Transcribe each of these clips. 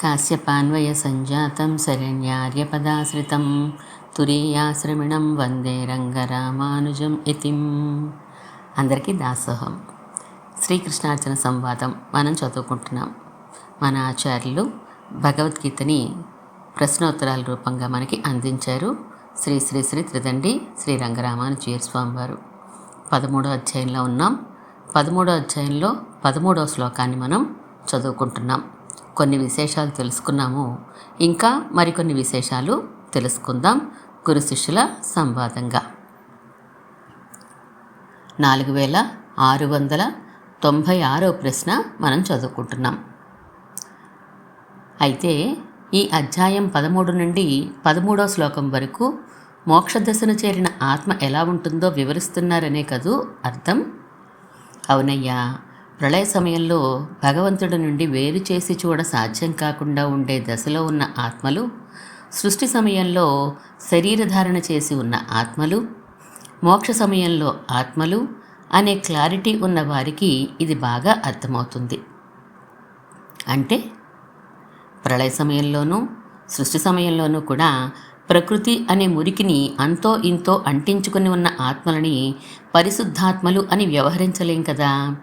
కాశ్యపాన్వయ సంజాతం శరణ్యార్యపదాశ్రితం తురీయాశ్రమిణం వందే రంగరామానుజం ఇతిం అందరికీ దాసోహం. శ్రీకృష్ణార్చన సంవాదం మనం చదువుకుంటున్నాం. మన ఆచార్యులు భగవద్గీతని ప్రశ్నోత్తరాల రూపంగా మనకి అందించారు శ్రీ శ్రీ శ్రీ త్రిదండి శ్రీ రంగరామానుజీయ స్వామి వారు పదమూడో అధ్యాయంలో ఉన్నాం. పదమూడో అధ్యాయంలో పదమూడో శ్లోకాన్ని మనం చదువుకుంటున్నాం. కొన్ని విశేషాలు తెలుసుకున్నాము. ఇంకా మరికొన్ని విశేషాలు తెలుసుకుందాం. గురు శిష్యుల సంవాదంగా. నాలుగు వేల ఆరు వందల తొంభై ఆరో ప్రశ్న మనం చదువుకుంటున్నాం. అయితే ఈ అధ్యాయం పదమూడు నుండి పదమూడో శ్లోకం వరకు మోక్షదశను చేరిన ఆత్మ ఎలా ఉంటుందో వివరిస్తున్నారనే కదూ అర్థం? అవునయ్యా ప్రళయ సమయంలో భగవంతుడి నుండి వేరు చేసి చూడ సాధ్యం కాకుండా ఉండే దశలో ఉన్న ఆత్మలు సృష్టి సమయంలో శరీరధారణ చేసి ఉన్న ఆత్మలు మోక్ష సమయంలో ఆత్మలు అనే క్లారిటీ ఉన్న వారికి ఇది బాగా అర్థమవుతుంది. అంటే ప్రళయ సమయంలోనూ సృష్టి సమయంలోనూ కూడా ప్రకృతి అనే మురికిని అంతో ఇంతో అంటించుకుని ఉన్న ఆత్మలని పరిశుద్ధాత్మలు అని వ్యవహరించలేం కదా?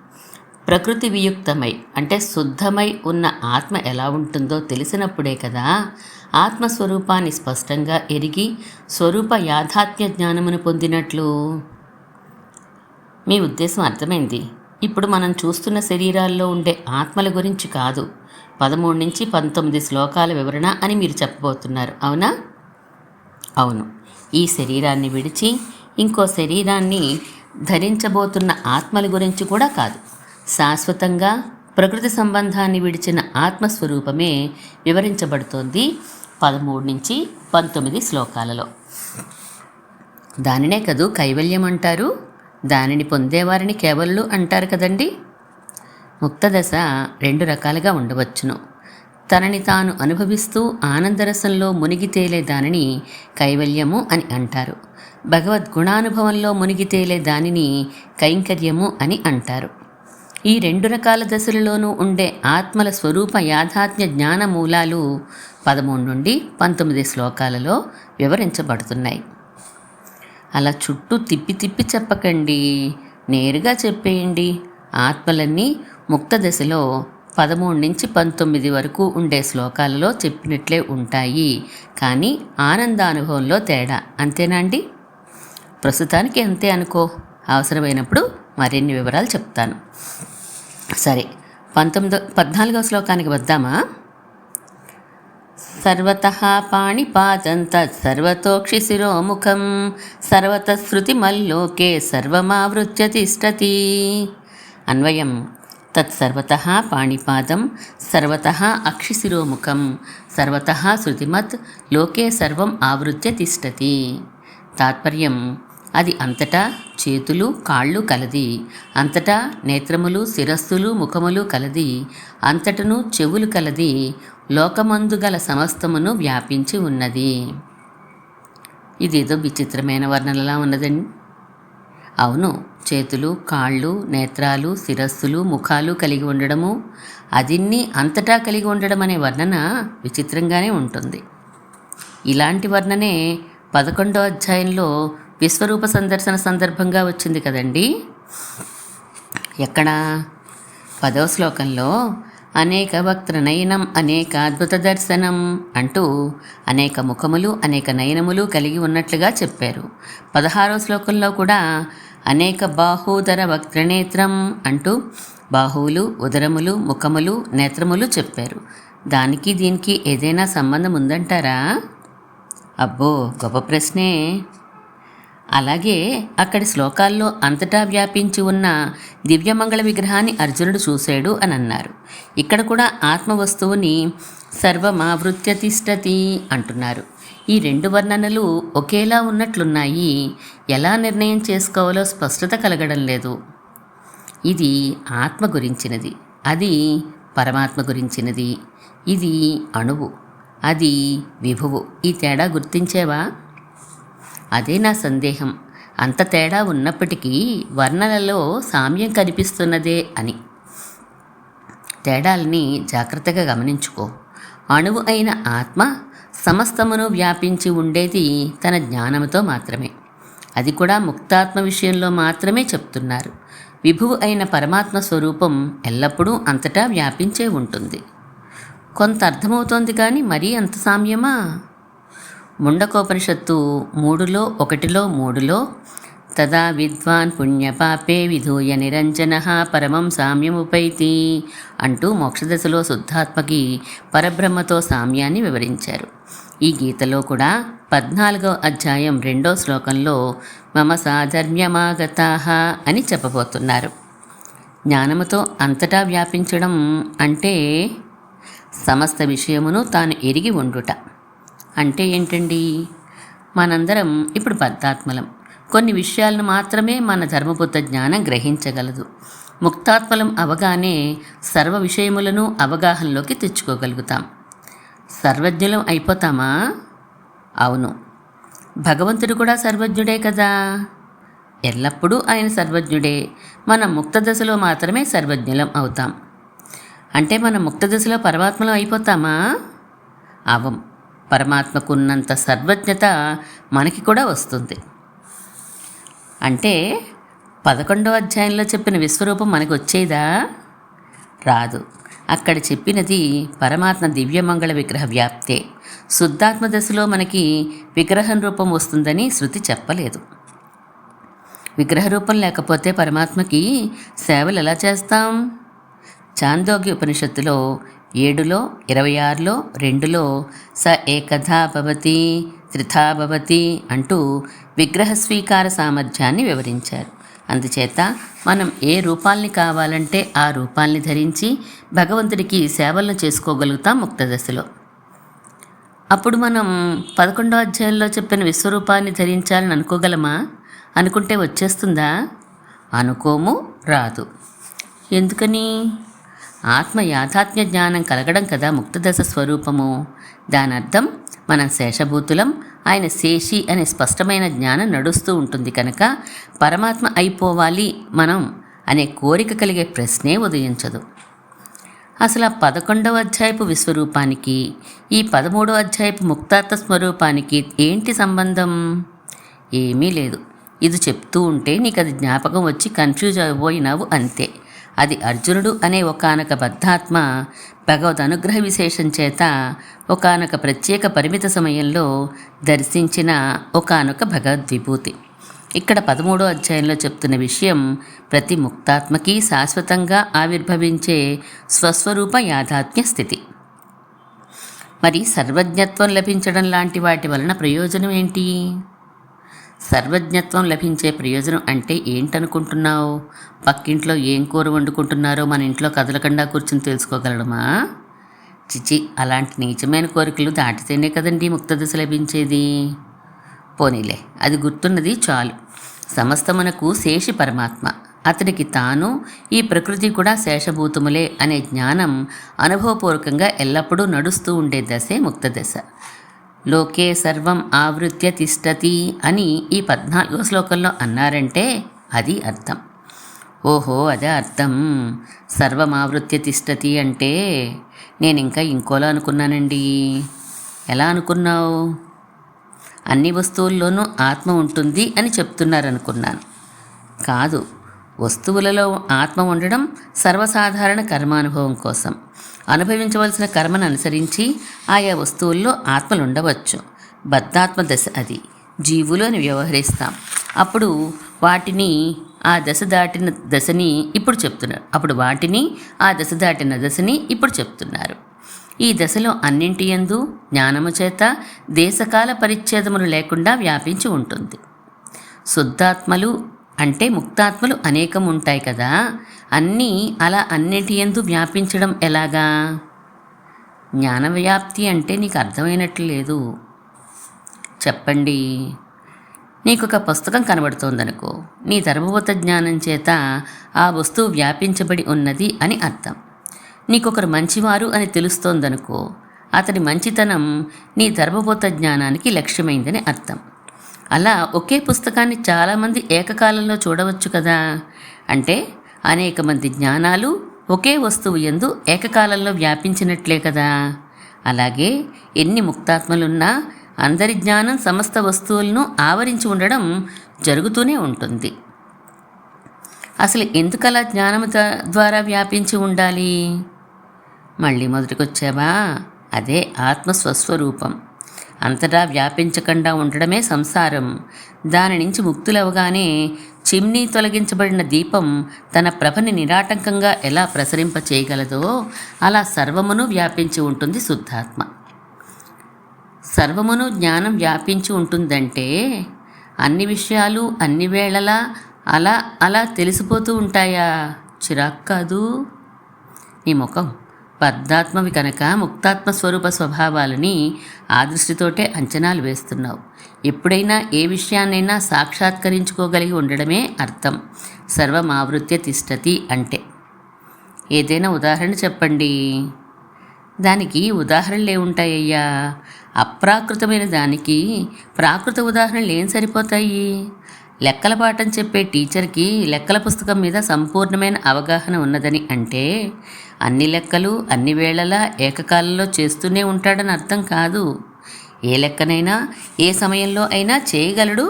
ప్రకృతి వియుక్తమై అంటే శుద్ధమై ఉన్న ఆత్మ ఎలా ఉంటుందో తెలిసినప్పుడే కదా ఆత్మస్వరూపాన్ని స్పష్టంగా ఎరిగి స్వరూప యాథాత్మ్య జ్ఞానమును పొందినట్లు. మీ ఉద్దేశం అర్థమైంది. ఇప్పుడు మనం చూస్తున్న శరీరాల్లో ఉండే ఆత్మల గురించి కాదు. పదమూడు నుంచి పంతొమ్మిది శ్లోకాల వివరణ అని మీరు చెప్పబోతున్నారు. అవునా? అవును. ఈ శరీరాన్ని విడిచి ఇంకో శరీరాన్ని ధరించబోతున్న ఆత్మల గురించి కూడా కాదు. శాశ్వతంగా ప్రకృతి సంబంధాన్ని విడిచిన ఆత్మస్వరూపమే వివరించబడుతోంది పదమూడు నుంచి పంతొమ్మిది శ్లోకాలలో. దానినే కదూ కైవల్యం అంటారు? దానిని పొందేవారిని కేవలు అంటారు కదండి? ముక్తదశ రెండు రకాలుగా ఉండవచ్చును. తనని తాను అనుభవిస్తూ ఆనందరసంలో మునిగి తేలే దానిని కైవల్యము అని అంటారు. భగవద్గుణానుభవంలో మునిగి తేలే దానిని కైంకర్యము అని అంటారు. ఈ రెండు రకాల దశలలోనూ ఉండే ఆత్మల స్వరూప యాథాత్మ్య జ్ఞాన మూలాలు పదమూడు నుండి పంతొమ్మిది శ్లోకాలలో వివరించబడుతున్నాయి. అలా చుట్టూ తిప్పి తిప్పి చెప్పకండి. నేరుగా చెప్పేయండి. ఆత్మలన్నీ ముక్త దశలో పదమూడు నుంచి పంతొమ్మిది వరకు ఉండే శ్లోకాలలో చెప్పినట్లే ఉంటాయి. కానీ ఆనందానుభవంలో తేడా. అంతేనా అండి? ప్రస్తుతానికి అంతే అనుకో. అవసరమైనప్పుడు మరిన్ని వివరాలు చెప్తాను. సరే పంతొమ్మిదో పద్నాలుగవ శ్లోకానికి వద్దామా? సర్వత పాణిపాతం తత్సర్వతోక్షి శిరోముఖం సర్వత మల్లోకే సర్వమావృత్య తిష్టతి. అన్వయం తత్సర్వత పాణిపాదం సర్వత అక్షిశిరోముఖం సర్వత శృతిమత్ లోకే సర్వం ఆవృత్య తిష్టతి. తాత్పర్యం అది అంతటా చేతులు కాళ్ళు కలది. అంతటా నేత్రములు శిరస్సులు ముఖములు కలది. అంతటను చెవులు కలది. లోకమందు గల సమస్తమును వ్యాపించి ఉన్నది. ఇదేదో విచిత్రమైన వర్ణనలా ఉన్నదండి. అవును చేతులు కాళ్ళు నేత్రాలు శిరస్సులు ముఖాలు కలిగి ఉండడము అదిన్ని అంతటా కలిగి ఉండడం అనే వర్ణన విచిత్రంగానే ఉంటుంది. ఇలాంటి వర్ణనే పదకొండో అధ్యాయంలో విశ్వరూప సందర్శన సందర్భంగా వచ్చింది కదండి. ఎక్కడ? పదవ శ్లోకంలో అనేక వక్త్ర నయనం అనేక అద్భుత దర్శనం అంటూ అనేక ముఖములు అనేక నయనములు కలిగి ఉన్నట్లుగా చెప్పారు. పదహారో శ్లోకంలో కూడా అనేక బాహూదర వక్త్రనేత్రం అంటూ బాహువులు ఉదరములు ముఖములు నేత్రములు చెప్పారు. దానికి దీనికి ఏదైనా సంబంధం ఉందంటారా అబ్బో గొప్ప ప్రశ్నే. అలాగే అక్కడి శ్లోకాల్లో అంతటా వ్యాపించి ఉన్న దివ్యమంగళ విగ్రహాన్ని అర్జునుడు చూశాడు అని అన్నారు. ఇక్కడ కూడా ఆత్మ వస్తువుని సర్వమావృత్య తిష్టతి అంటున్నారు. ఈ రెండు వర్ణనలు ఒకేలా ఉన్నట్లున్నాయి. ఎలా నిర్ణయం చేసుకోవాలో స్పష్టత కలగడం లేదు. ఇది ఆత్మ గురించినది. అది పరమాత్మ గురించినది. ఇది అణువు. అది విభువు. ఈ తేడా గుర్తించేవా? అదే నా సందేహం. అంత తేడా ఉన్నప్పటికీ వర్ణనలో సామ్యం కనిపిస్తున్నదే అని. తేడాల్ని జాగ్రత్తగా గమనించుకో. అణువు అయిన ఆత్మ సమస్తమును వ్యాపించి ఉండేది తన జ్ఞానముతో మాత్రమే. అది కూడా ముక్తాత్మ విషయంలో మాత్రమే చెప్తున్నారు. విభువు అయిన పరమాత్మ స్వరూపం ఎల్లప్పుడూ అంతటా వ్యాపించే ఉంటుంది. కొంత అర్థమవుతోంది కానీ మరీ అంత సామ్యమా? ముండకోపనిషత్తు మూడులో ఒకటిలో మూడులో తదా విద్వాన్ పుణ్యపాపే విధూయ నిరంజన పరమం సామ్యముపైతి అంటూ మోక్షదశలో శుద్ధాత్మకి పరబ్రహ్మతో సామ్యాన్ని వివరించారు. ఈ గీతలో కూడా పద్నాలుగో అధ్యాయం రెండో శ్లోకంలో మమ సాధర్మ్యమాగతా అని చెప్పబోతున్నారు. జ్ఞానముతో అంతటా వ్యాపించడం అంటే సమస్త విషయమును తాను ఎరిగి ఉండుట. అంటే ఏంటండి? మనందరం ఇప్పుడు బద్ధాత్మలం. కొన్ని విషయాలను మాత్రమే మన ధర్మబుద్ధ జ్ఞానం గ్రహించగలదు. ముక్తాత్మలం అవగానే సర్వ విషయములను అవగాహనలోకి తెచ్చుకోగలుగుతాం. సర్వజ్ఞులం అయిపోతామా? అవును. భగవంతుడు కూడా సర్వజ్ఞుడే కదా? ఎల్లప్పుడూ ఆయన సర్వజ్ఞుడే. మనం ముక్త దశలో మాత్రమే సర్వజ్ఞులం అవుతాం. అంటే మనం ముక్త దశలో పరమాత్మలం అయిపోతామా? అవం పరమాత్మకున్నంత సర్వజ్ఞత మనకి కూడా వస్తుంది. అంటే పదకొండవ అధ్యాయంలో చెప్పిన విశ్వరూపం మనకు వచ్చేదా రాదు. అక్కడ చెప్పినది పరమాత్మ దివ్యమంగళ విగ్రహ వ్యాప్తే శుద్ధాత్మ దశలో మనకి విగ్రహం రూపం వస్తుందని శృతి చెప్పలేదు. విగ్రహ రూపం లేకపోతే పరమాత్మకి సేవలు ఎలా చేస్తాం? చాందోగ్య ఉపనిషత్తులో ఏడులో ఇరవై ఆరులో రెండులో స ఏకథా భవతి త్రిథా భవతి అంటూ విగ్రహ స్వీకార సామర్థ్యాన్ని వివరించారు. అందుచేత మనం ఏ రూపాల్ని కావాలంటే ఆ రూపాల్ని ధరించి భగవంతుడికి సేవలను చేసుకోగలుగుతాం ముక్త దశలో. అప్పుడు మనం పదకొండో అధ్యాయంలో చెప్పిన విశ్వరూపాన్ని ధరించాలని అనుకోగలమా? అనుకుంటే వచ్చేస్తుందా? అనుకోము రాదు. ఎందుకని? ఆత్మ యాథాత్మ్య జ్ఞానం కలగడం కదా ముక్తదశ స్వరూపము. దాని అర్థం మనం శేషభూతులం ఆయన శేషి అనే స్పష్టమైన జ్ఞానం నడుస్తూ ఉంటుంది కనుక పరమాత్మ అయిపోవాలి మనం అనే కోరిక కలిగే ప్రశ్నే ఉదయించదు. అసలు ఆ పదకొండవ అధ్యాయపు విశ్వరూపానికి ఈ పదమూడవ అధ్యాయపు ముక్తార్థ స్వరూపానికి ఏంటి సంబంధం? ఏమీ లేదు. ఇది చెప్తూ ఉంటే నీకు అది జ్ఞాపకం వచ్చి కన్ఫ్యూజ్ అయిపోయినావు అంతే. అది అర్జునుడు అనే ఒకానొక బద్ధాత్మ భగవద్ అనుగ్రహ విశేషం చేత ఒకానొక ప్రత్యేక పరిమిత సమయంలో దర్శించిన ఒకానొక భగవద్విభూతి ఇక్కడ పదమూడో అధ్యాయంలో చెప్తున్న విషయం ప్రతి ముక్తాత్మకి శాశ్వతంగా ఆవిర్భవించే స్వస్వరూప యాథాత్మ్య స్థితి. మరి సర్వజ్ఞత్వం లభించడం లాంటి వాటి వలన ప్రయోజనం ఏంటి? సర్వజ్ఞత్వం లభించే ప్రయోజనం అంటే ఏంటనుకుంటున్నావు? పక్కింట్లో ఏం కూర వండుకుంటున్నారో మన ఇంట్లో కదలకుండా కూర్చుని తెలుసుకోగలడమా? చిచి అలాంటి నీచమైన కోరికలు దాటితేనే కదండి ముక్తదశ లభించేది. పోనీలే అది గుర్తున్నది చాలు. సమస్తమునకు శేషి పరమాత్మ. అతనికి తాను ఈ ప్రకృతి కూడా శేషభూతములే అనే జ్ఞానం అనుభవపూర్వకంగా ఎల్లప్పుడూ నడుస్తూ ఉండే దశే ముక్తదశ. లోకే సర్వం ఆవృత్య తిష్టతి అని ఈ పద్నాలుగో శ్లోకంలో అన్నారంటే అది అర్థం. ఓహో అదే అర్థం. సర్వం ఆవృత్య తిష్టతి అంటే నేను ఇంకా ఇంకోలా అనుకున్నానండి. ఎలా అనుకున్నావు? అన్ని వస్తువుల్లోనూ ఆత్మ ఉంటుంది అని చెప్తున్నారనుకున్నాను. కాదు వస్తువులలో ఆత్మ ఉండడం సర్వసాధారణ కర్మానుభవం కోసం. అనుభవించవలసిన కర్మను అనుసరించి ఆయా వస్తువుల్లో ఆత్మలు ఉండవచ్చు బద్ధాత్మ దశ అది. జీవులోని వ్యవహరిస్తాం. అప్పుడు వాటిని ఆ దశ దాటిన దశని ఇప్పుడు చెప్తున్నారు. అప్పుడు వాటిని ఆ దశ దాటిన దశని ఇప్పుడు చెప్తున్నారు. ఈ దశలో అన్నింటి యందు జ్ఞానము చేత దేశకాల పరిచ్ఛేదములు లేకుండా వ్యాపించి ఉంటుంది. శుద్ధాత్మలు అంటే ముక్తాత్మలు అనేకం ఉంటాయి కదా అన్నీ అలా అన్నిటి ఎందు వ్యాపించడం ఎలాగా? జ్ఞాన వ్యాప్తి అంటే నీకు అర్థమైనట్లు లేదు. చెప్పండి. నీకు ఒక పుస్తకం కనబడుతోందనుకో నీ ధర్మబోధ జ్ఞానం చేత ఆ వస్తువు వ్యాపించబడి ఉన్నది అని అర్థం. నీకొకరు మంచివారు అని తెలుస్తోందనుకో అతడి మంచితనం నీ ధర్మబోధ జ్ఞానానికి లక్ష్యమైందని అర్థం. అలా ఒకే పుస్తకాన్ని చాలామంది ఏకకాలంలో చూడవచ్చు కదా? అంటే అనేక మంది జ్ఞానాలు ఒకే వస్తువు ఎందు ఏకకాలంలో వ్యాపించినట్లే కదా? అలాగే ఎన్ని ముక్తాత్మలున్నా అందరి జ్ఞానం సమస్త వస్తువులను ఆవరించి ఉండడం జరుగుతూనే ఉంటుంది. అసలు ఎందుకలా జ్ఞానం ద్వారా వ్యాపించి ఉండాలి? మళ్ళీ మొదటికొచ్చావా? అదే ఆత్మ స్వస్వరూపం అంతటా వ్యాపించకుండా ఉండడమే సంసారం. దాని నుంచి ముక్తులవగానే చిమ్నీ తొలగించబడిన దీపం తన ప్రభని నిరాటంకంగా ఎలా ప్రసరింప చేయగలదో అలా సర్వమును వ్యాపించి ఉంటుంది శుద్ధాత్మ. సర్వమును జ్ఞానం వ్యాపించి ఉంటుందంటే అన్ని విషయాలు అన్ని వేళలా అలా అలా తెలిసిపోతూ ఉంటాయా? చిరాక్ కాదు. నీ ముఖం బద్ధాత్మవి కనుక ముక్తాత్మ స్వరూప స్వభావాలని ఆ దృష్టితోటే అంచనాలు వేస్తున్నావు. ఎప్పుడైనా ఏ విషయాన్నైనా సాక్షాత్కరించుకోగలిగి ఉండడమే అర్థం. సర్వమావృత్య తిష్టతి అంటే. ఏదైనా ఉదాహరణ చెప్పండి. దానికి ఉదాహరణలు ఏముంటాయ్యా? అప్రాకృతమైన దానికి ప్రాకృత ఉదాహరణలు ఏం సరిపోతాయి? లెక్కల పాఠం చెప్పే టీచర్కి లెక్కల పుస్తకం మీద సంపూర్ణమైన అవగాహన ఉన్నదని అంటే అన్ని లెక్కలు అన్ని వేళలా ఏకకాలంలో చేస్తూనే ఉంటాడని అర్థం కాదు. ఏ లెక్కనైనా ఏ సమయంలో అయినా చేయగలడు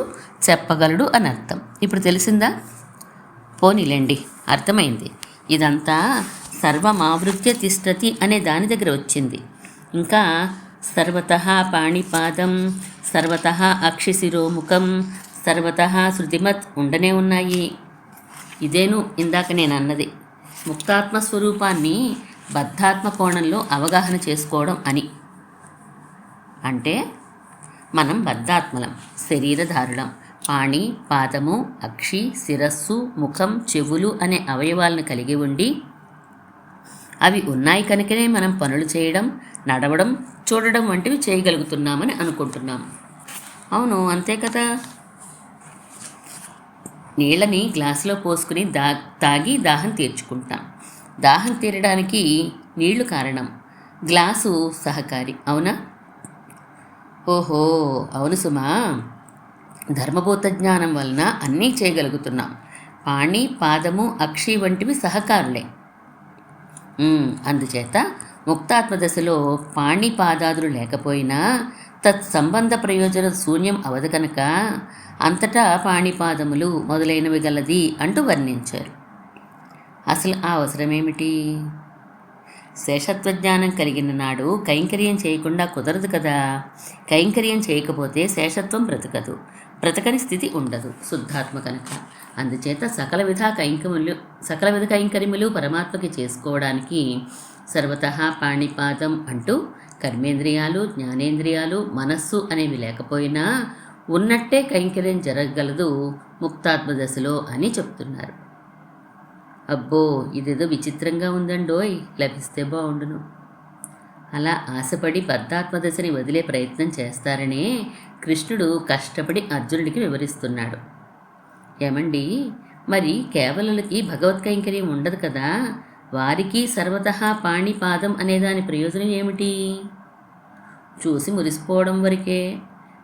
చెప్పగలడు అని అర్థం. ఇప్పుడు తెలిసిందా? పోనీలేండి అర్థమైంది. ఇదంతా సర్వమావృత్య తిష్టతి అనే దాని దగ్గర వచ్చింది. ఇంకా సర్వత పాణిపాదం సర్వత అక్షిశిరోముఖం సర్వత శృతిమత్ ఉండనే ఉన్నాయి. ఇదేను ఇందాక నేను అన్నది ముక్తాత్మ స్వరూపాన్ని బద్ధాత్మ కోణంలో అవగాహన చేసుకోవడం అని. అంటే మనం బద్ధాత్మలం శరీరధారులం. పాణి పాదము అక్షి శిరస్సు ముఖం చెవులు అనే అవయవాలను కలిగి ఉండి అవి ఉన్నాయి కనుకనే మనం పనులు చేయడం నడవడం చూడడం వంటివి చేయగలుగుతున్నామని అనుకుంటున్నాం అవును అంతే కదా? నీళ్ళని గ్లాసులో పోసుకుని దా తాగి దాహం తీర్చుకుంటాం. దాహం తీరడానికి నీళ్ళు కారణం. గ్లాసు సహకారి అవునా? ఓహో అవును సుమా. ధర్మభూత జ్ఞానం వలన అన్నీ చేయగలుగుతున్నాం. పాణి పాదము అక్షి వంటివి సహకారులే. అందుచేత ముక్తాత్మ దశలో పాణి పాదాదులు లేకపోయినా తత్ సంబంధ ప్రయోజన శూన్యం అవదు కనుక అంతటా పాణిపాదములు మొదలైనవి గలది అంటూ వర్ణించారు. అసలు ఆ అవసరమేమిటి? శేషత్వ జ్ఞానం కలిగిన నాడు కైంకర్యం చేయకుండా కుదరదు కదా. కైంకర్యం చేయకపోతే శేషత్వం బ్రతకదు. బ్రతకని స్థితి ఉండదు శుద్ధాత్మ కనుక. అందుచేత సకల విధ కైంకములు సకల విధ కైంకర్యములు పరమాత్మకి చేసుకోవడానికి సర్వత పాణిపాదం అంటూ కర్మేంద్రియాలు జ్ఞానేంద్రియాలు మనస్సు అనేవి లేకపోయినా ఉన్నట్టే కైంకర్యం జరగగలదు ముక్తాత్మ దశలో అని చెప్తున్నారు. అబ్బో ఇదేదో విచిత్రంగా ఉందండోయ్ లభిస్తే బాగుండును. అలా ఆశపడి బద్ధాత్మదశని వదిలే ప్రయత్నం చేస్తారనే కృష్ణుడు కష్టపడి అర్జునుడికి వివరిస్తున్నాడు. ఏమండి మరి కేవలకి భగవత్ కైంకర్యం ఉండదు కదా వారికి సర్వత పాణిపాదం అనే దాని ప్రయోజనం ఏమిటి? చూసి మురిసిపోవడం వరకే.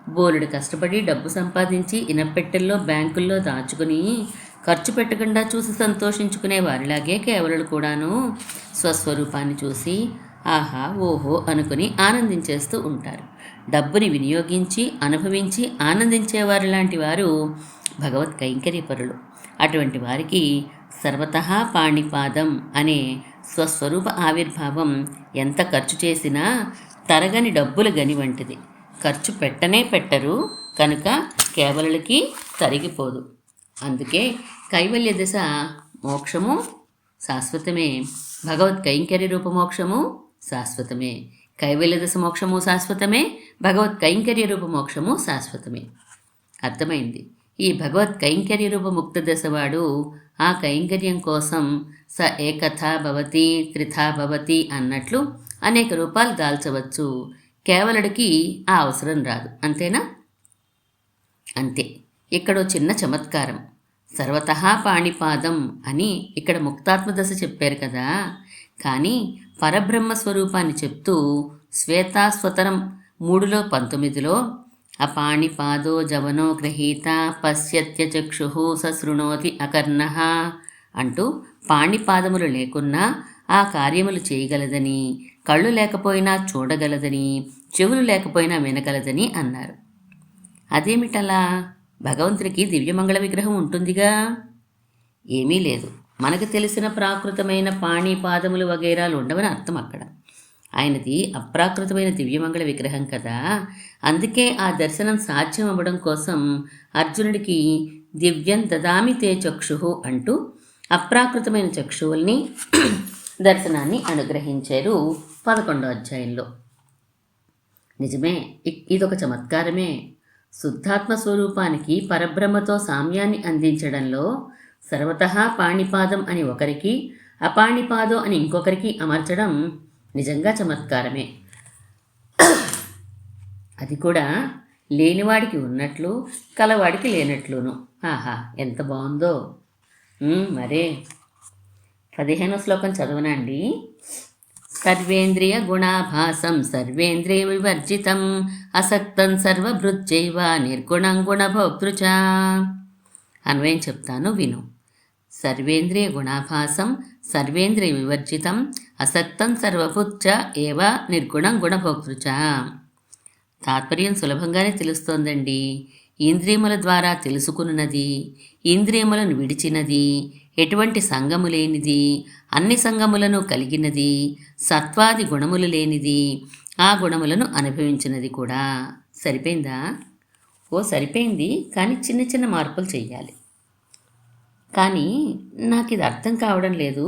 బోలెడు కష్టపడి డబ్బు సంపాదించి ఇనపెట్టెల్లో బ్యాంకుల్లో దాచుకుని ఖర్చు పెట్టకుండా చూసి సంతోషించుకునే వారిలాగే కేవలుడు కూడాను స్వస్వరూపాన్ని చూసి ఆహా ఓహో అనుకుని ఆనందించేస్తూ ఉంటారు. డబ్బుని వినియోగించి అనుభవించి ఆనందించేవారు లాంటి వారు భగవత్ కైంకర్యపరులు. అటువంటి వారికి సర్వత పాణిపాదం అనే స్వస్వరూప ఆవిర్భావం ఎంత ఖర్చు చేసినా తరగని డబ్బులు గని వంటిది. ఖర్చు పెట్టనే పెట్టరు కనుక కేవలకి తరిగిపోదు. అందుకే కైవల్య దశ మోక్షము శాశ్వతమే. భగవత్ కైంకర్య రూపమోక్షము శాశ్వతమే. కైవల్య దశ మోక్షము శాశ్వతమే. భగవత్ కైంకర్య రూపమోక్షము శాశ్వతమే. అర్థమైంది. ఈ భగవత్ కైంకర్య రూప ముక్త దశవాడు ఆ కైంకర్యం కోసం స ఏకథా భవతి త్రిథా భవతి అన్నట్లు అనేక రూపాలు దాల్చవచ్చు. కేవలుడికి ఆ అవసరం రాదు. అంతేనా? అంతే. ఇక్కడో చిన్న చమత్కారం. సర్వత పాణిపాదం అని ఇక్కడ ముక్తాత్మదశ చెప్పారు కదా. కానీ పరబ్రహ్మ స్వరూపాన్ని చెప్తూ శ్వేతాస్వతరం మూడులో పంతొమ్మిదిలో అపాణిపాదో జవనో గ్రహీత పశ్యత్యచక్షు సశృణోతి అకర్ణ అంటూ పాణిపాదములు లేకున్నా ఆ కార్యములు చేయగలదని కళ్ళు లేకపోయినా చూడగలదని చెవులు లేకపోయినా వినగలదని అన్నారు. అదేమిటలా? భగవంతునికి దివ్యమంగళ విగ్రహం ఉంటుందిగా? ఏమీ లేదు. మనకు తెలిసిన ప్రాకృతమైన పాణి పాదములు వగైరాలు ఉండవని అర్థం అక్కడ. ఆయనది అప్రాకృతమైన దివ్యమంగళ విగ్రహం కదా. అందుకే ఆ దర్శనం సాధ్యం అవ్వడం కోసం అర్జునుడికి దివ్యం దదామి తే చక్షు అంటూ అప్రాకృతమైన చక్షువుల్ని దర్శనాన్ని అనుగ్రహించారు పదకొండో అధ్యాయంలో. నిజమే ఇదొక చమత్కారమే. శుద్ధాత్మ స్వరూపానికి పరబ్రహ్మతో సామ్యాన్ని అందించడంలో సర్వతః పాణిపాదం అని ఒకరికి అపాణిపాదం అని ఇంకొకరికి అమర్చడం నిజంగా చమత్కారమే. అది కూడా లేనివాడికి ఉన్నట్లు కలవాడికి లేనట్లును. ఆహా ఎంత బాగుందో. మరే. పదిహేనో శ్లోకం చదవనండి. సర్వేంద్రియ గుణాభాసం సర్వేంద్రియ వివర్జితం అసక్తం సర్వభృత్యైవ నిర్గుణం గుణభోక్తృచ. అన్వయం చెప్తాను విను. సర్వేంద్రియ గుణాభాసం సర్వేంద్రియ వివర్జితం అసక్తం సర్వభృత్య ఏవ నిర్గుణం గుణభోక్తృచ. తాత్పర్యం సులభంగానే తెలుస్తోందండి. ఇంద్రియముల ద్వారా తెలుసుకున్నది ఇంద్రియములను విడిచినది ఎటువంటి సంగము లేనిది అన్ని సంగములను కలిగినది సత్వాది గుణములు లేనిది ఆ గుణములను అనుభవించినది కూడా. సరిపోయిందా? ఓ సరిపోయింది కానీ చిన్న చిన్న మార్పులు చేయాలి కానీ నాకు ఇది అర్థం కావడం లేదు.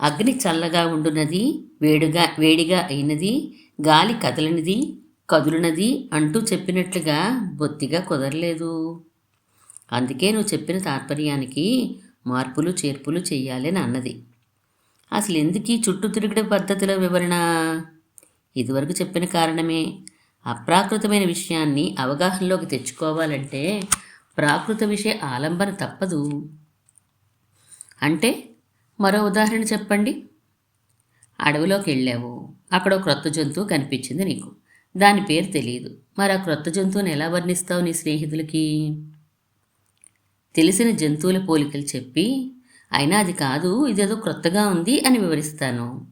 అగ్ని చల్లగా ఉండునది వేడిగా వేడిగా అయినది గాలి కదలనిది కదులునది అంటూ చెప్పినట్లుగా బొత్తిగా కుదరలేదు. అందుకే నువ్వు చెప్పిన తాత్పర్యానికి మార్పులు చేర్పులు చెయ్యాలని అన్నది. అసలు ఎందుకు ఈ చుట్టూ తిరుగుడు పద్ధతిలో వివరణ? ఇదివరకు చెప్పిన కారణమే. అప్రాకృతమైన విషయాన్ని అవగాహనలోకి తెచ్చుకోవాలంటే ప్రాకృత విషయ ఆలంబన తప్పదు. అంటే మరో ఉదాహరణ చెప్పండి. అడవిలోకి వెళ్ళావు. అక్కడ ఒక క్రొత్త జంతువు కనిపించింది నీకు. దాని పేరు తెలియదు. మరి ఆ క్రొత్త జంతువుని ఎలా వర్ణిస్తావు నీ స్నేహితులకి? తెలిసిన జంతువుల పోలికలు చెప్పి అయినా అది కాదు ఇదేదో క్రొత్తగా ఉంది అని వివరిస్తాను.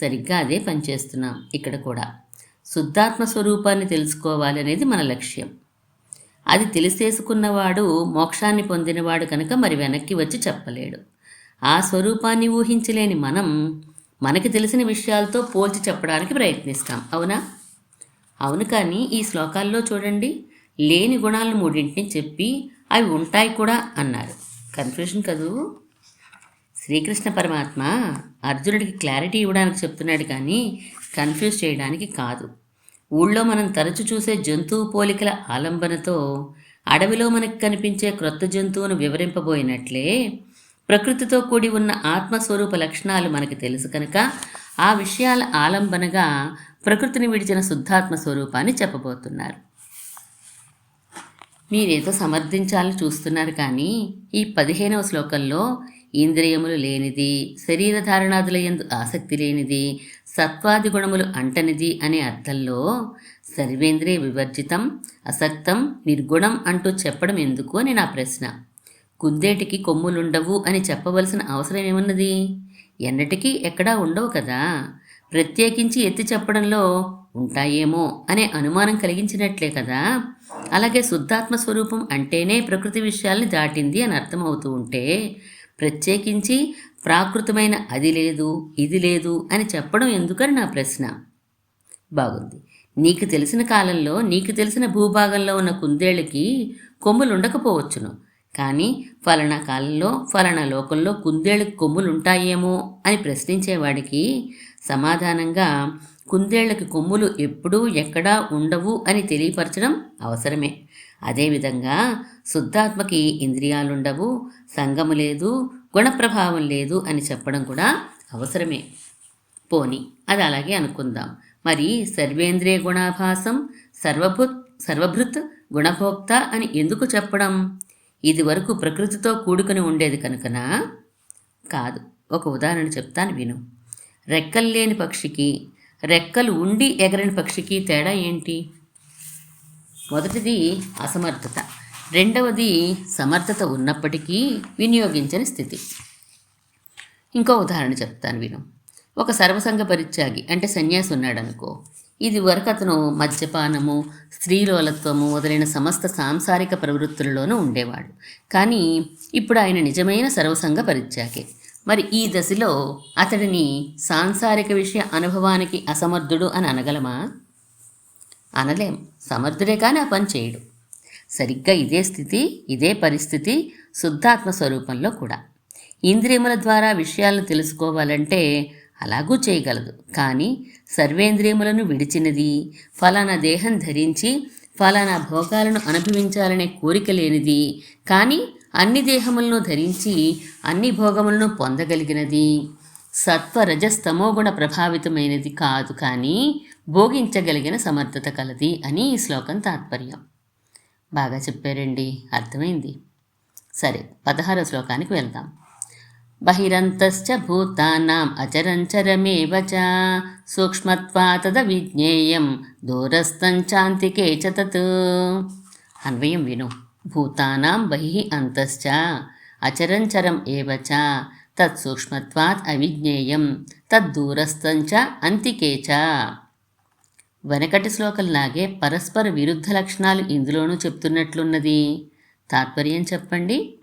సరిగ్గా అదే పనిచేస్తున్నాం ఇక్కడ కూడా. శుద్ధాత్మ స్వరూపాన్ని తెలుసుకోవాలనేది మన లక్ష్యం. అది తెలిసేసుకున్నవాడు మోక్షాన్ని పొందినవాడు కనుక మరి వెనక్కి వచ్చి చెప్పలేడు. ఆ స్వరూపాన్ని ఊహించలేని మనం మనకి తెలిసిన విషయాలతో పోల్చి చెప్పడానికి ప్రయత్నిస్తాం. అవునా? అవును కానీ ఈ శ్లోకాల్లో చూడండి లేని గుణాలను మూడింటిని చెప్పి అవి ఉంటాయి కూడా అన్నారు. కన్ఫ్యూషన్ కదూ? శ్రీకృష్ణ పరమాత్మ అర్జునుడికి క్లారిటీ ఇవ్వడానికి చెప్తున్నాడు కానీ కన్ఫ్యూజ్ చేయడానికి కాదు. ఊళ్ళో మనం తరచు చూసే జంతువు పోలికల ఆలంబనతో అడవిలో మనకు కనిపించే క్రొత్త జంతువును వివరింపబోయినట్లే ప్రకృతితో కూడి ఉన్న ఆత్మస్వరూప లక్షణాలు మనకి తెలుసు కనుక ఆ విషయాల ఆలంబనగా ప్రకృతిని విడిచిన శుద్ధాత్మ స్వరూపాన్ని చెప్పబోతున్నారు. మీరేదో సమర్థించాలని చూస్తున్నారు కానీ ఈ పదిహేనవ శ్లోకంలో ఇంద్రియములు లేనిది శరీర ధారణాదుల ఆసక్తి లేనిది సత్వాది గుణములు అంటనిది అనే అర్థంలో సర్వేంద్రియ వివర్జితం అసక్తం నిర్గుణం అంటూ చెప్పడం ఎందుకు అని నా ప్రశ్న. కుందేటికి కొమ్ములుండవు అని చెప్పవలసిన అవసరం ఏమున్నది ఎన్నటికీ ఎక్కడా ఉండవు కదా. ప్రత్యేకించి ఎత్తి చెప్పడంలో ఉంటాయేమో అనే అనుమానం కలిగించినట్లే కదా. అలాగే శుద్ధాత్మ స్వరూపం అంటేనే ప్రకృతి విషయాల్ని దాటింది అని అర్థమవుతూ ఉంటే ప్రత్యేకించి ప్రాకృతమైన అది లేదు ఇది లేదు అని చెప్పడం ఎందుకని నా ప్రశ్న? బాగుంది. నీకు తెలిసిన కాలంలో నీకు తెలిసిన భూభాగంలో ఉన్న కుందేళ్ళకి కొమ్ములు ఉండకపోవచ్చును కానీ ఫలానా కాలంలో ఫలానా లోకంలో కుందేళ్ళకి కొమ్ములు ఉంటాయేమో అని ప్రశ్నించేవాడికి సమాధానంగా కుందేళ్ళకి కొమ్ములు ఎప్పుడూ ఎక్కడా ఉండవు అని తెలియపరచడం అవసరమే. అదేవిధంగా శుద్ధాత్మకి ఇంద్రియాలుండవు సంగము లేదు గుణప్రభావం లేదు అని చెప్పడం కూడా అవసరమే. పోని అది అలాగే అనుకుందాం. మరి సర్వేంద్రియ గుణాభాసం సర్వభృత్ సర్వభృత్ గుణభోక్త అని ఎందుకు చెప్పడం? ఇది వరకు ప్రకృతితో కూడుకుని ఉండేది కనుకనా? కాదు ఒక ఉదాహరణ చెప్తాను విను. రెక్కలు లేని పక్షికి రెక్కలు ఉండి ఎగరని పక్షికి తేడా ఏంటి? మొదటిది అసమర్థత. రెండవది సమర్థత ఉన్నప్పటికీ వినియోగించని స్థితి. ఇంకో ఉదాహరణ చెప్తాను విను. ఒక సర్వసంగ పరిత్యాగి అంటే సన్యాసి ఉన్నాడనుకో ఇది వరకు అతను మద్యపానము స్త్రీలోలత్వము మొదలైన సమస్త సాంసారిక ప్రవృత్తులలోనూ ఉండేవాడు. కానీ ఇప్పుడు ఆయన నిజమైన సర్వసంగ పరిత్యాగే మరి ఈ దశలో అతడిని సాంసారిక విషయ అనుభవానికి అసమర్థుడు అని అనగలమా? అనలేం. సమర్థుడే కానీ ఆ పని చేయడు. సరిగ్గా ఇదే స్థితి ఇదే పరిస్థితి శుద్ధాత్మ స్వరూపంలో కూడా. ఇంద్రియముల ద్వారా విషయాలను తెలుసుకోవాలంటే అలాగూ చేయగలదు. కానీ సర్వేంద్రియములను విడిచినది ఫలానా దేహం ధరించి ఫలానా భోగాలను అనుభవించాలనే కోరిక లేనిది కానీ అన్ని దేహములను ధరించి అన్ని భోగములను పొందగలిగినది. సత్వ రజస్తమోగుణ ప్రభావితమైనది కాదు కానీ భోగించగలిగిన సమర్థత కలది అని ఈ శ్లోకం తాత్పర్యం. బాగా చెప్పారండి. అర్థమైంది. సరే పదహారో శ్లోకానికి వెళ్దాం. బహిరంతశ్చ భూతానాం అచరంచరమేవ చ సూక్ష్మత్వాతద విజ్ఞేయం దూరస్థంచాంతికే చ తత్. అన్వయం విను. భూతానాం బహిః అంతశ్చ అచరంచరం ఏవ చ తత్సూక్ష్మత్వాత్ అవిజ్ఞేయం తద్దూరస్థంచ అంతికే చ వెనకటి శ్లోకంలాగే పరస్పర విరుద్ధ లక్షణాలు ఇందులోనూ చెప్తున్నట్లున్నది. తాత్పర్యం చెప్పండి.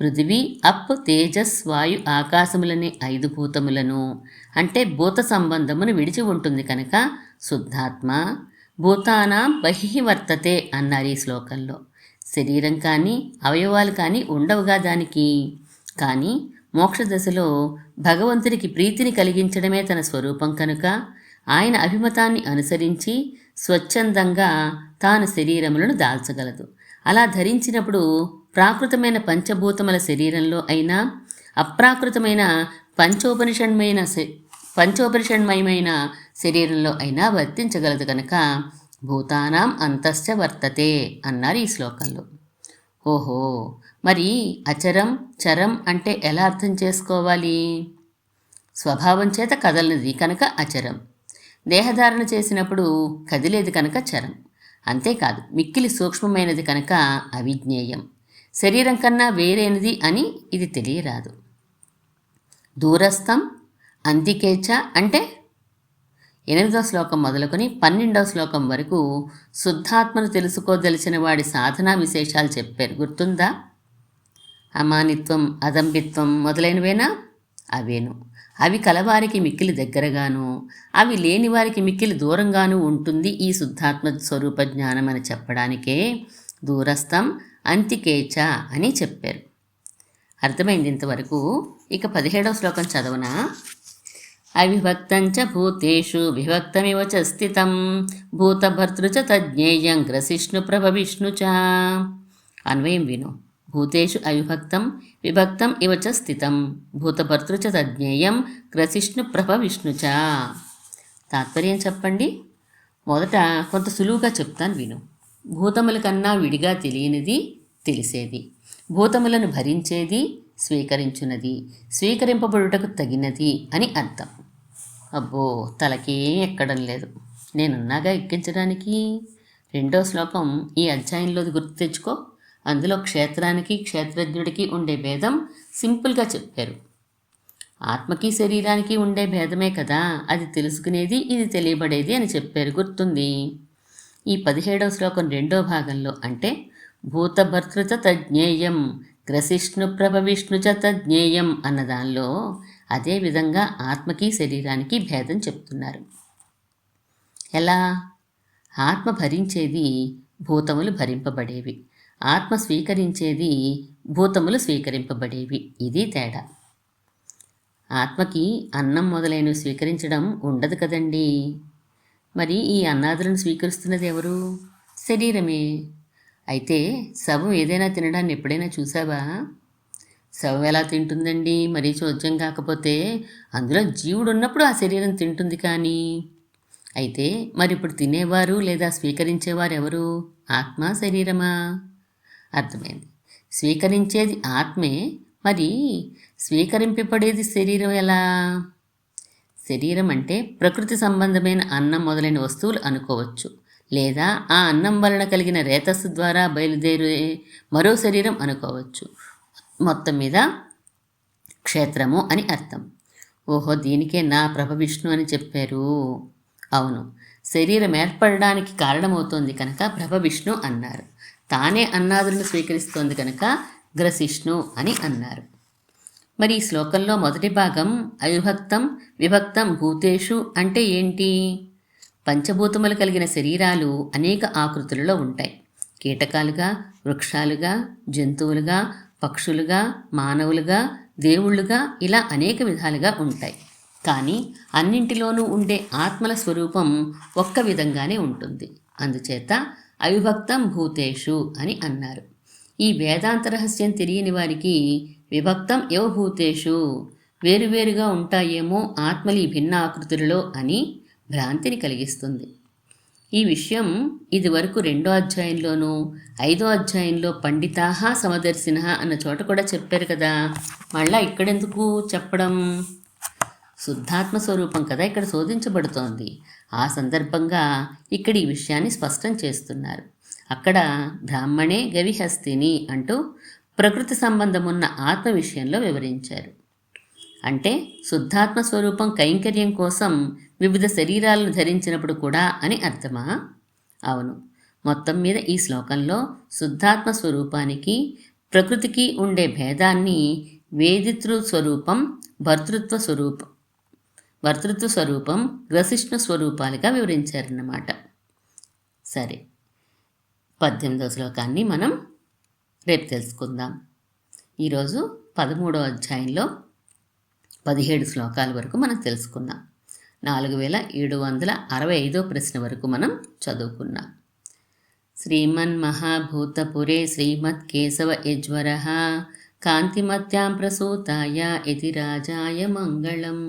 పృథివీ అప్ తేజస్ వాయు ఆకాశములనే ఐదు భూతములను అంటే భూత సంబంధమును విడిచి ఉంటుంది కనుక శుద్ధాత్మ భూతానాం బహిః వర్తతే అన్నారు ఈ శ్లోకంలో. శరీరం కానీ అవయవాలు కానీ ఉండవుగా దానికి. కానీ మోక్ష దశలో భగవంతునికి ప్రీతిని కలిగించడమే తన స్వరూపం కనుక ఆయన అభిమతాన్ని అనుసరించి స్వచ్ఛందంగా తాను శరీరములను దాల్చగలదు. అలా ధరించినప్పుడు ప్రాకృతమైన పంచభూతముల శరీరంలో అయినా అప్రాకృతమైన పంచోపనిషణ్మైన శ- పంచోపనిషణ్మయమైన శరీరంలో అయినా వర్తించగలదు కనుక భూతానాం అంతశ్చ వర్తతే అన్నారు ఈ శ్లోకంలో. ఓహో! మరి అచరం చరం అంటే ఎలా అర్థం చేసుకోవాలి? స్వభావం చేత కదలనిది కనుక అచరం. దేహధారణ చేసినప్పుడు కదిలేది కనుక చరం. అంతేకాదు మిక్కిలి సూక్ష్మమైనది కనుక అవిజ్ఞేయం. శరీరం కన్నా వేరైనది అని ఇది తెలియరాదు. దూరస్థం అంతికేచ అంటే ఎనిమిదో శ్లోకం మొదలుకొని పన్నెండవ శ్లోకం వరకు శుద్ధాత్మను తెలుసుకోదలిచిన వాడి సాధనా విశేషాలు చెప్పారు. గుర్తుందా? అమానిత్వం అదంబిత్వం మొదలైనవేనా? అవేను. అవి కలవారికి మిక్కిలి దగ్గరగాను అవి లేని వారికి మిక్కిలి దూరంగాను ఉంటుంది ఈ శుద్ధాత్మ స్వరూప జ్ఞానం అని చెప్పడానికే దూరస్థం అంతికేచ అని చెప్పారు. అర్థమైంది ఇంతవరకు? ఇక పదిహేడవ శ్లోకం చదవనా? అవిభక్తం చ భూతేషు విభక్తమివ చ స్థితం భూతభర్తృ చ తజ్ఞేయం గ్రసిష్ణు ప్రభ విష్ణు చ అన్వయం విను. భూతేషు అవిభక్తం విభక్తం ఇవ చ స్థితం భూతభర్తృ చ తజ్ఞేయం గ్రసిష్ణు ప్రభ విష్ణు చ తాత్పర్యం చెప్పండి? మొదట కొంత సులువుగా చెప్తాను విను. భూతముల కన్నా విడిగా తెలియనిది తెలిసేది. భూతములను భరించేది స్వీకరించున్నది స్వీకరింపబడుటకు తగినది అని అర్థం. అబ్బో తలకేం ఎక్కడం లేదు. నేనున్నాగా ఎక్కించడానికి? రెండో శ్లోకం ఈ అధ్యాయంలోది గుర్తు తెచ్చుకో. అందులో క్షేత్రానికి క్షేత్రజ్ఞుడికి ఉండే భేదం సింపుల్గా చెప్పారు. ఆత్మకి శరీరానికి ఉండే భేదమే కదా అది తెలుసుకునేది ఇది తెలియబడేది అని చెప్పారు. గుర్తుంది? ఈ పదిహేడవ శ్లోకం రెండో భాగంలో అంటే భూతభర్తృత తజ్ఞేయం గ్రసిష్ణు ప్రభవిష్ణు చ తజ్ఞేయం అన్న దానిలో అదే విధంగా ఆత్మకి శరీరానికి భేదం చెప్తున్నారు. ఎలా? ఆత్మ భరించేది భూతములు భరింపబడేవి. ఆత్మ స్వీకరించేది భూతములు స్వీకరింపబడేవి. ఇది తేడా. ఆత్మకి అన్నం మొదలైనవి స్వీకరించడం ఉండదు కదండి. మరి ఈ అన్నాదులను స్వీకరిస్తున్నది ఎవరు? శరీరమే. అయితే శవం ఏదైనా తినడాన్ని ఎప్పుడైనా చూసావా శవం ఎలా తింటుందండి? మరీ చోద్యం కాకపోతే అందులో జీవుడు ఉన్నప్పుడు ఆ శరీరం తింటుంది కానీ. అయితే మరి ఇప్పుడు తినేవారు లేదా స్వీకరించేవారు ఎవరు ఆత్మ శరీరమా? అర్థమైంది. స్వీకరించేది ఆత్మే మరి స్వీకరింపబడేది శరీరం ఎలా? శరీరం అంటే ప్రకృతి సంబంధమైన అన్నం మొదలైన వస్తువులు అనుకోవచ్చు. లేదా ఆ అన్నం వలన కలిగిన రేతస్సు ద్వారా బయలుదేరే మరో శరీరం అనుకోవచ్చు. మొత్తం మీద క్షేత్రము అని అర్థం. ఓహో దీనికే నా ప్రభ విష్ణు అని చెప్పారు. అవును శరీరం ఏర్పడడానికి కారణమవుతోంది కనుక ప్రభ విష్ణు అన్నారు. తానే అన్నాదులను స్వీకరిస్తోంది కనుక గ్రసిష్ణు అని అన్నారు. మరి ఈ శ్లోకంలో మొదటి భాగం అవిభక్తం విభక్తం భూతేషు అంటే ఏంటి? పంచభూతములు కలిగిన శరీరాలు అనేక ఆకృతులలో ఉంటాయి. కీటకాలుగా వృక్షాలుగా జంతువులుగా పక్షులుగా మానవులుగా దేవుళ్ళుగా ఇలా అనేక విధాలుగా ఉంటాయి. కానీ అన్నింటిలోనూ ఉండే ఆత్మల స్వరూపం ఒక్క విధంగానే ఉంటుంది. అందుచేత అవిభక్తం భూతేషు అని అన్నారు. ఈ వేదాంత రహస్యం తెలియని వారికి విభక్తం ఎవ భూతేషు వేరువేరుగా ఉంటాయేమో ఆత్మలు ఈ భిన్న ఆకృతులలో అని భ్రాంతిని కలిగిస్తుంది. ఈ విషయం ఇదివరకు రెండో అధ్యాయంలోనూ ఐదో అధ్యాయంలో పండితాహ సమదర్శిన అన్న చోట కూడా చెప్పారు కదా. మళ్ళా ఇక్కడెందుకు చెప్పడం? శుద్ధాత్మ స్వరూపం కదా ఇక్కడ శోధించబడుతోంది. ఆ సందర్భంగా ఇక్కడ ఈ విషయాన్ని స్పష్టం చేస్తున్నారు. అక్కడ బ్రాహ్మణే గవిహస్తిని అంటూ ప్రకృతి సంబంధమున్న ఆత్మ విషయంలో వివరించారు. అంటే శుద్ధాత్మ స్వరూపం కైంకర్యం కోసం వివిధ శరీరాలను ధరించినప్పుడు కూడా అని అర్థమా? అవును. మొత్తం మీద ఈ శ్లోకంలో శుద్ధాత్మ స్వరూపానికి ప్రకృతికి ఉండే భేదాన్ని వేదితృ స్వరూపం భర్తృత్వ స్వరూపం భర్తృత్వ స్వరూపం గ్రసిష్ణు స్వరూపాలుగా వివరించారన్నమాట. సరే పద్దెనిమిదవ శ్లోకాన్ని మనం రేపు తెలుసుకుందాం. ఈరోజు పదమూడవ అధ్యాయంలో పదిహేడు శ్లోకాల వరకు మనం తెలుసుకున్నాం నాలుగు వేల ఏడు వందల అరవై ఐదో ప్రశ్న వరకు మనం చదువుకున్నాం. శ్రీమన్ మహాభూతపురే శ్రీమత్ కేశవ యజ్వర కాంతిమత్యాం ప్రసూతాయ ఇతి రాజాయ మంగళం.